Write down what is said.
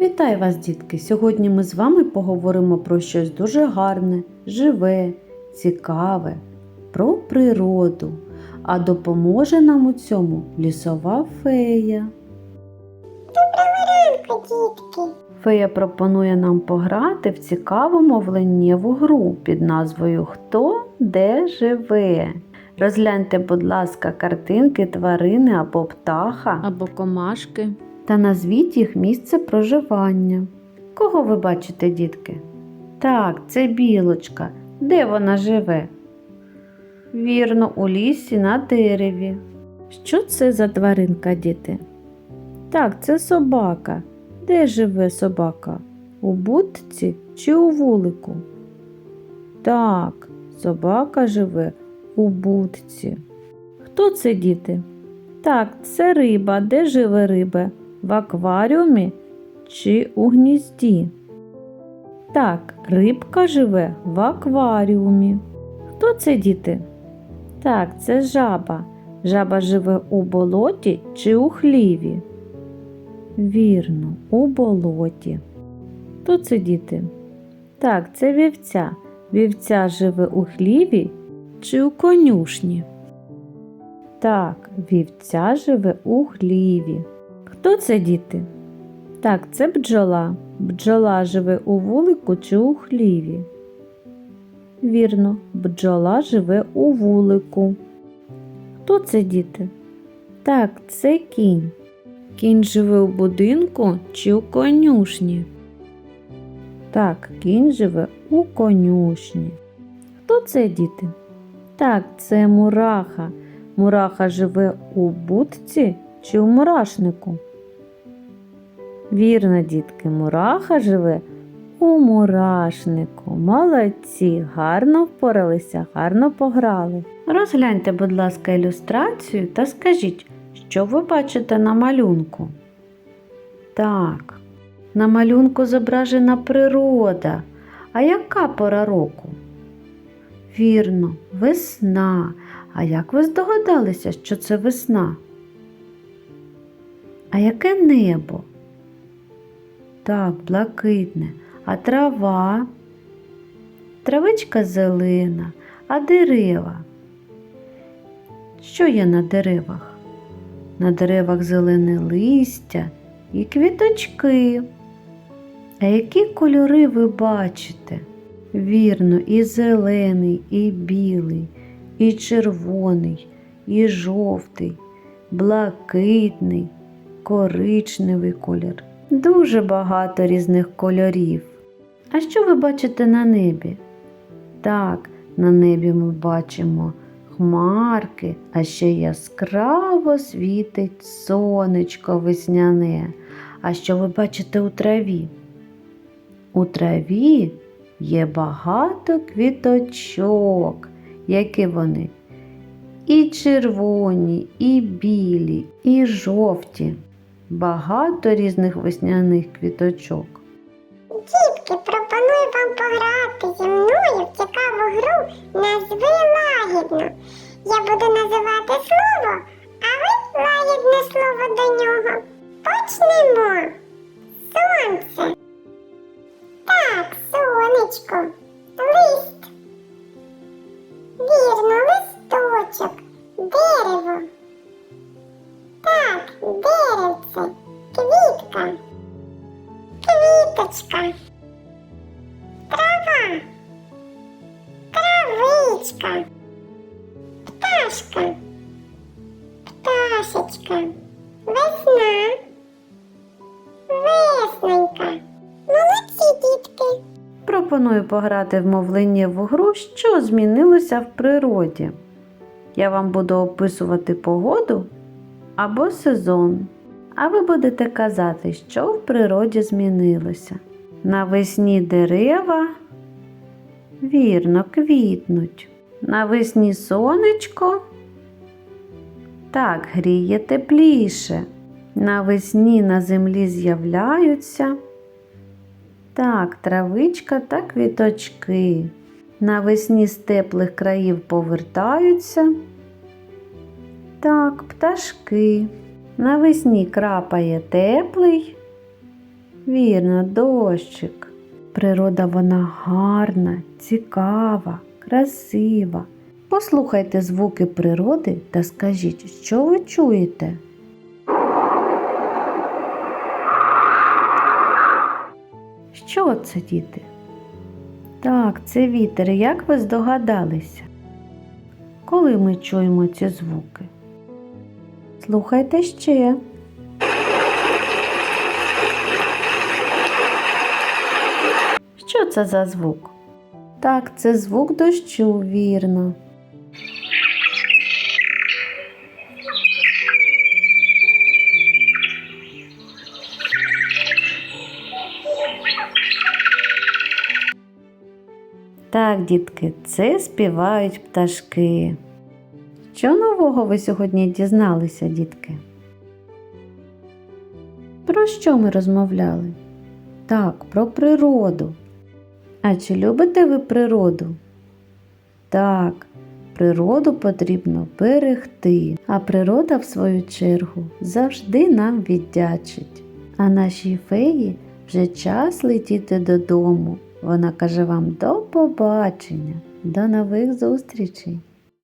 Вітаю вас, дітки! Сьогодні ми з вами поговоримо про щось дуже гарне, живе, цікаве, про природу. А допоможе нам у цьому лісова фея. ранку, дітки. Фея пропонує нам пограти в цікаву мовленнєву гру під назвою Хто де живе. Розгляньте, будь ласка, картинки тварини або птаха або комашки. Та назвіть їх місце проживання. Кого ви бачите, дітки? Так, це білочка. Де вона живе? Вірно, у лісі на дереві. Що це за тваринка, діти? Так, це собака. Де живе собака? У будці чи у вулику? Так, собака живе у будці. Хто це діти? Так, це риба. Де живе риба? В акваріумі чи у гнізді? Так, рибка живе в акваріумі. Хто це діти? Так, це жаба. Жаба живе у болоті чи у хліві? Вірно, у болоті. Хто це діти? Так, це вівця. Вівця живе у хліві чи у конюшні? Так, вівця живе у хліві. Хто це діти? Так, це бджола. Бджола живе у вулику чи у хліві. Вірно, бджола живе у вулику. Хто це діти? Так, це кінь. Кінь живе у будинку чи у конюшні? Так, кінь живе у конюшні. Хто це діти? Так, це мураха. Мураха живе у будці чи у мурашнику? Вірно, дітки, мураха живе у мурашнику. Молодці, гарно впоралися, гарно пограли. Розгляньте, будь ласка, ілюстрацію та скажіть, що ви бачите на малюнку? Так, на малюнку зображена природа. А яка пора року? Вірно, весна. А як ви здогадалися, що це весна? А яке небо? Так, блакитне, а трава, травичка зелена, а дерева. Що є на деревах? На деревах зелене листя і квіточки. А які кольори ви бачите? Вірно, і зелений, і білий, і червоний, і жовтий, блакитний, коричневий колір. Дуже багато різних кольорів. А що ви бачите на небі? Так, на небі ми бачимо хмарки, а ще яскраво світить сонечко весняне. А що ви бачите у траві? У траві є багато квіточок, які вони і червоні, і білі, і жовті. Багато різних весняних квіточок. Дітки, пропоную вам пограти зі мною в цікаву гру назви лагідно. Я буду називати слово, а ви лагідне слово до нього. Почнемо. Сонце. Так, сонечко. Квітка. Квіточка. Трава. Травичка. Пташка. Пташечка. Весна. Весненька. Молодці, дітки. Пропоную пограти в мовленнєву гру, що змінилося в природі. Я вам буду описувати погоду або сезон. А ви будете казати, що в природі змінилося. Навесні дерева вірно квітнуть. Навесні сонечко так гріє тепліше. Навесні на землі з'являються. Так, травичка та квіточки. Навесні з теплих країв повертаються. Так, пташки. Навесні крапає теплий Вірно, дощик. Природа вона гарна, цікава, красива. Послухайте звуки природи та скажіть, що ви чуєте? Що це, діти? Так, це вітер. Як ви здогадалися? Коли ми чуємо ці звуки? Слухайте ще. Що це за звук? Так, це звук дощу, вірно. Так, дітки, це співають пташки. Що нового ви сьогодні дізналися, дітки? Про що ми розмовляли? Так, про природу. А чи любите ви природу? Так, природу потрібно берегти, а природа, в свою чергу, завжди нам віддячить. А нашій феї вже час летіти додому. Вона каже вам до побачення, до нових зустрічей!